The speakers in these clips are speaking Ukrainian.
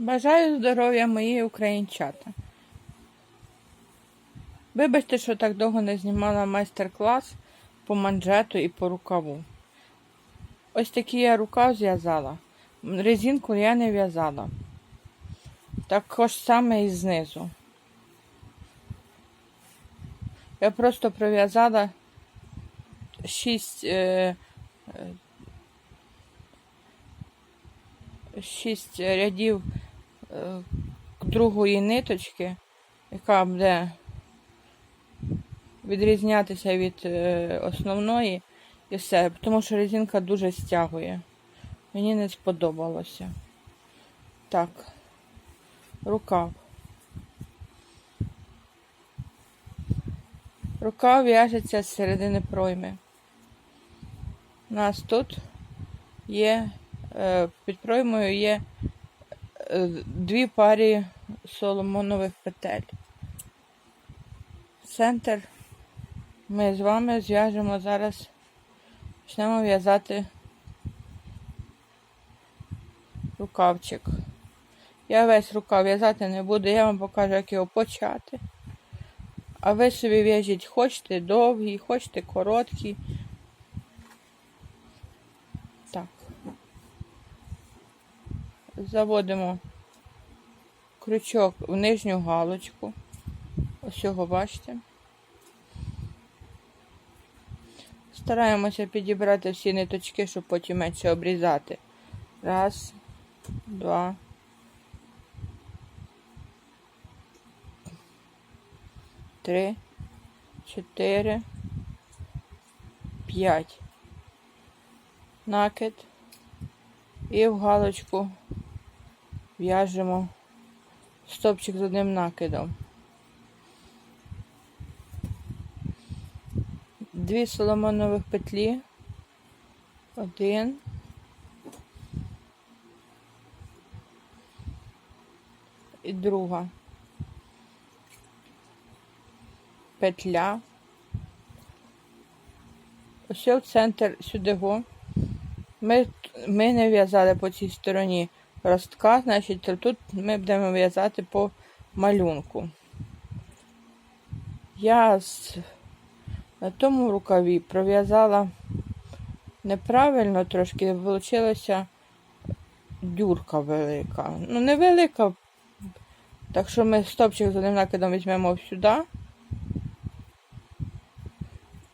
Бажаю здоров'я мої українчата. Вибачте, що так довго не знімала майстер-клас по манжету і по рукаву. Ось такий я рукав зв'язала. Резинку я не в'язала. Також саме і знизу. Я просто пров'язала 6 е, е, шість рядів е, другої ниточки, яка буде відрізнятися від е, основної і все, тому що резинка дуже стягує. Мені не сподобалося. Так, рукав. Рука в'яжеться з середини пройми. У нас тут є е, під проймою є е, дві парі соломонових петель. Центр ми з вами зв'яжемо зараз, почнемо в'язати рукавчик. Я весь рукав в'язати не буду, я вам покажу, як його почати. А ви собі в'яжіть, хочете довгий, хочете короткий. Так. Заводимо крючок в нижню галочку. Ось його бачите. Стараємося підібрати всі ниточки, щоб потім менше обрізати. Раз, два. Три, чотири, п'ять. Накид. І в галочку в'яжемо стопчик з одним накидом. Дві соломонових петлі. Один. І друга. Петля. Ось в центр сюди. Ми, ми не в'язали по цій стороні ростка, значить тут ми будемо в'язати по малюнку. Я на тому рукаві пров'язала неправильно трошки, вийшла дюрка велика. Ну, не велика, так що ми стопчик з одним накидом візьмемо сюди.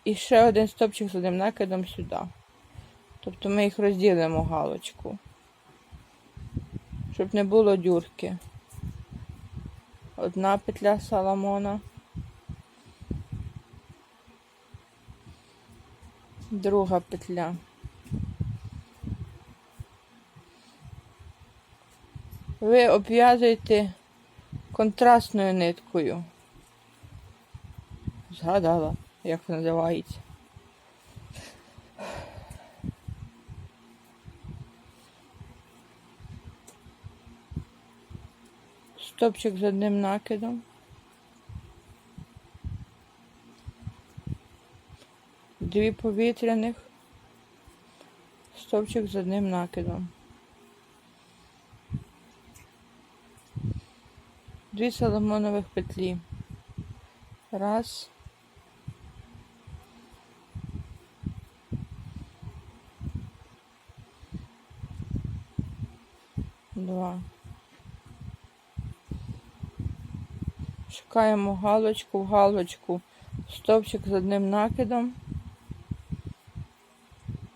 І ще один стопчик з одним накидом сюди. Тобто ми їх розділимо галочку, щоб не було дюрки. Одна петля саламона. Друга петля. Ви обв'язуєте контрастною ниткою. Згадала, як називається. Стопчик з одним накидом. Дві повітряних. Стопчик з одним накидом. Дві соломонових петлі. Раз. Два. Шукаємо галочку в галочку, стовпчик з одним накидом,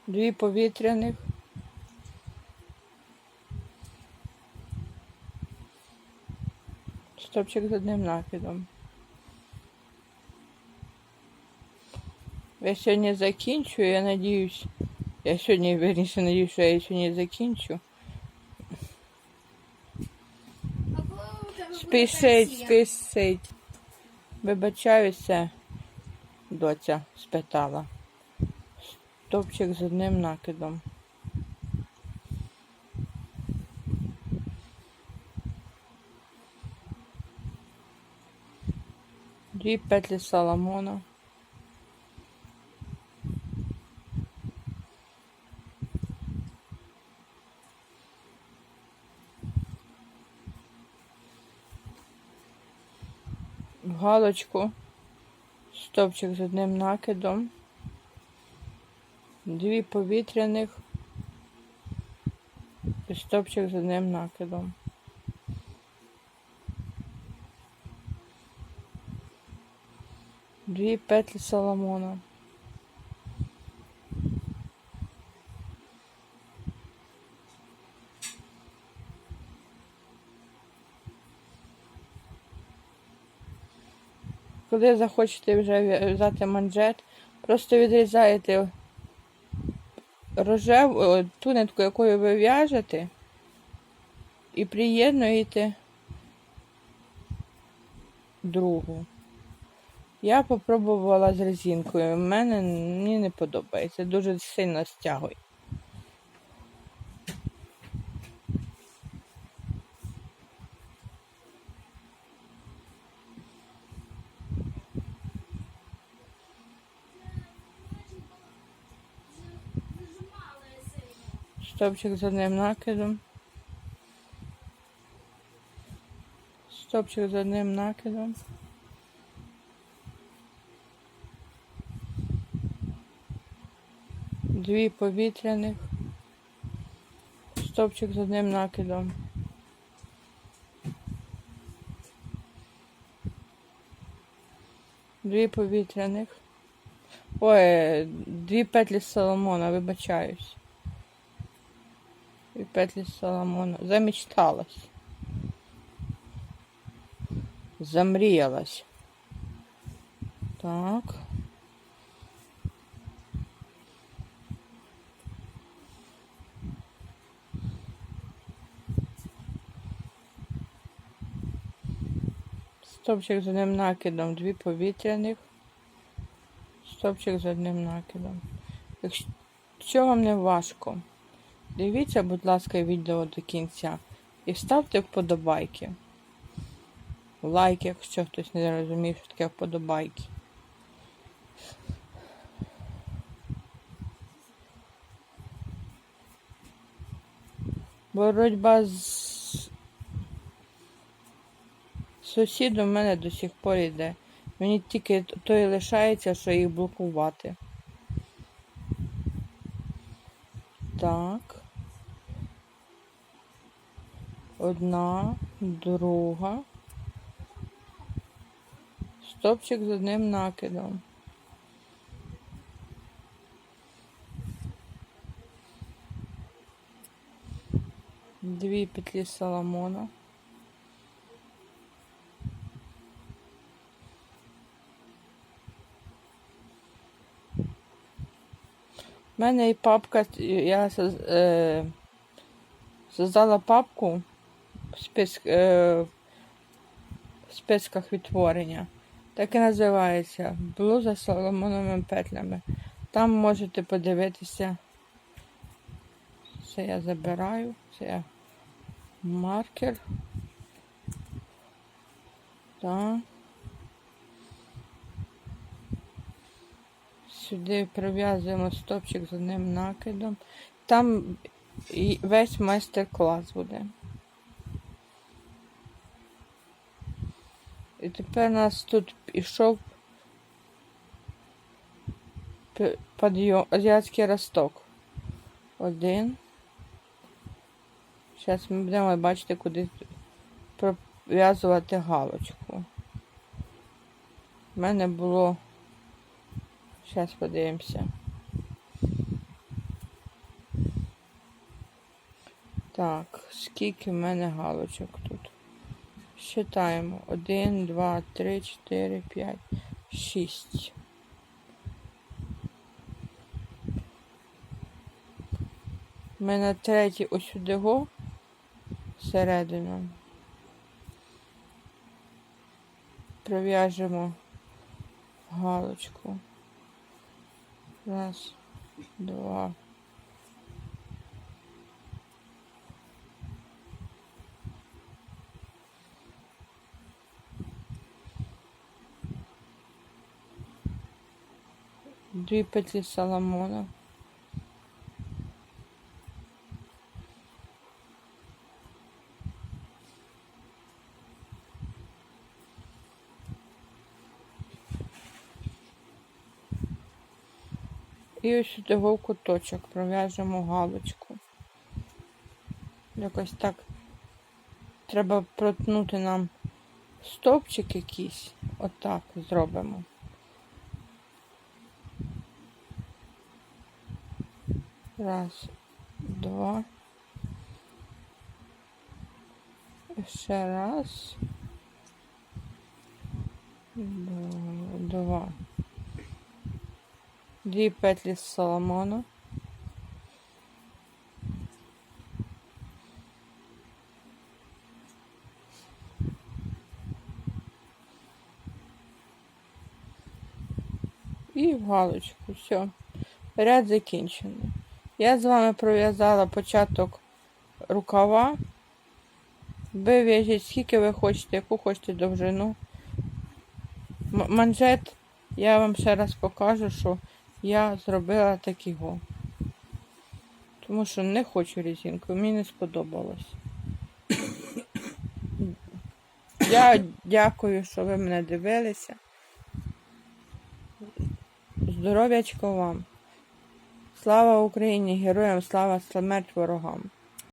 дві повітряних, стовпчик з одним накидом. Я сьогодні закінчу, я надіюсь, я сьогодні, верніше, надіюсь, що я сьогодні закінчу. А коли у тебе буде Спішить, спішить. Вибачаюся, доця спитала. Стопчик з одним накидом. Дві петлі Соломона. Галочку, стовпчик з одним накидом, дві повітряних і стовпчик з одним накидом. Дві петлі Соломона. Коли захочете вже в'язати манжет, просто відрізаєте рожеву ту нитку, якою ви в'яжете, і приєднуєте другу. Я попробувала з резинкою. Мені не подобається. Дуже сильно стягує. Стопчик з одним накидом. Стопчик з одним накидом. Дві повітряних. Стопчик з одним накидом. Дві повітряних. Ой, дві петлі з Соломона, вибачаюсь. І петлі Соломона. Замічталась. Замріялась. Так. Стопчик з одним накидом, дві повітряних. Стопчик з одним накидом. Якщо вам не важко, Дивіться, будь ласка, відео до кінця і ставте вподобайки. Лайк, якщо хтось не розуміє, що таке вподобайки. Боротьба з сусідом в мене до сих пор йде. Мені тільки то і лишається, що їх блокувати. Так. Одна, друга. Стопчик з одним накидом. Дві петлі Соломона. У мене і папка, я е, создала папку в, е, в списках відтворення. Так і називається Блуза з соломоновими петлями. Там можете подивитися. Це я забираю, це я маркер. Так. Сюди прив'язуємо стопчик з одним накидом. Там весь майстер-клас буде. І тепер нас тут пішов підйом, азіатський росток. Один. Зараз ми будемо бачити, куди пров'язувати галочку. У мене було. Зараз подивимося. Так, скільки в мене галочок тут? Считаємо. 1, 2, 3, 4, 5, 6. У мене третій ось сюди го всередину. Пров'яжемо галочку. Раз, два. дві петлі Соломона. І ось сюди в куточок пров'яжемо галочку. Якось так треба протнути нам стовпчик якийсь, отак зробимо. Раз, два. Ще раз. Два. Дві петлі з соломону. І в галочку. Все. Ряд закінчений. Я з вами пров'язала початок рукава. Ви в'яжіть скільки ви хочете, яку хочете довжину. Манжет я вам ще раз покажу, що я зробила такого. Тому що не хочу резинку, мені не сподобалось. Я дякую, що ви мене дивилися. Здоров'ячко вам. Слава Україні! Героям слава смерть ворогам!